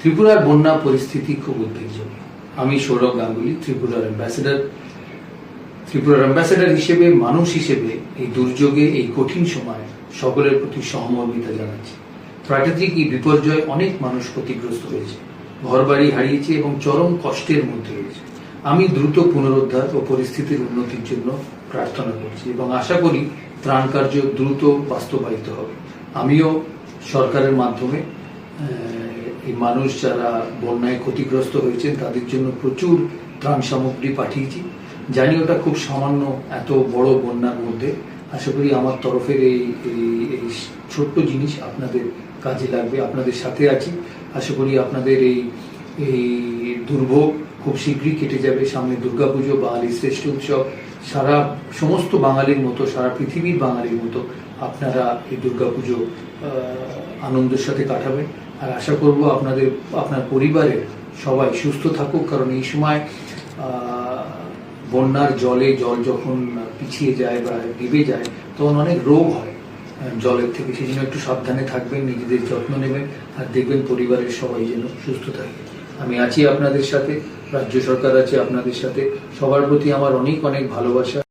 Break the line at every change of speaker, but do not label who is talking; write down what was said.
ত্রিপুরার বন্যা পরিস্থিতি খুব উদ্বেগজনক। আমি সৌরভ গাঙ্গুলি, ত্রিপুরার অ্যাম্বাসেডার ত্রিপুরার অ্যাম্বাসেডার হিসেবে, মানুষ হিসেবে এই দুর্যোগে, এই কঠিন সময়ে সকলের প্রতি সহমর্মিতা জানাচ্ছি। প্রাকৃতিক এই বিপর্যয় অনেক মানুষ ক্ষতিগ্রস্ত হয়েছে। ঘরবাড়ি হারিয়েছে এবং চরম কষ্টের মধ্যে রয়েছে। আমি দ্রুত পুনরুদ্ধার ও পরিস্থিতির উন্নতির জন্য প্রার্থনা করছি এবং আশা করি ত্রাণ কার্য দ্রুত বাস্তবায়িত হবে। আমিও সরকারের মাধ্যমে এই মানুষ যারা বন্যায় ক্ষতিগ্রস্ত হয়েছেন, তাদের জন্য প্রচুর ত্রাণ সামগ্রী পাঠিয়েছি। জানি ওটা খুব সামান্য এত বড় বন্যার মধ্যে। আশা করি আমার তরফের এই, এই- ছোট্ট জিনিস আপনাদের কাজে লাগবে, আপনাদের সাথে আছি। আশা করি আপনাদের এই এই দুর্ভোগ খুব শীঘ্রই কেটে যাবে। সামনে দুর্গাপুজো, বাঙালির শ্রেষ্ঠ উৎসব, সারা সমস্ত বাঙালির মতো, সারা পৃথিবীর বাঙালির মতো আপনারা এই দুর্গাপুজো আনন্দের সাথে কাটাবেন। আর আশা করব আপনাদের, আপনার পরিবারের সবাই সুস্থ থাকুক, কারণ এই সময় বন্যার জলে জল যখন পিছিয়ে যায় বা ডেবে যায়, তখন অনেক রোগ হয় জলের থেকে। সেই জন্য একটু সাবধানে থাকবেন, নিজেদের যত্ন নেবেন, আর দেখবেন পরিবারের সবাই যেন সুস্থ থাকে। আমি আছি আপনাদের সাথে, রাজ্য সরকার আছে আপনাদের সাথে। সবার প্রতি আমার অনেক অনেক ভালোবাসা।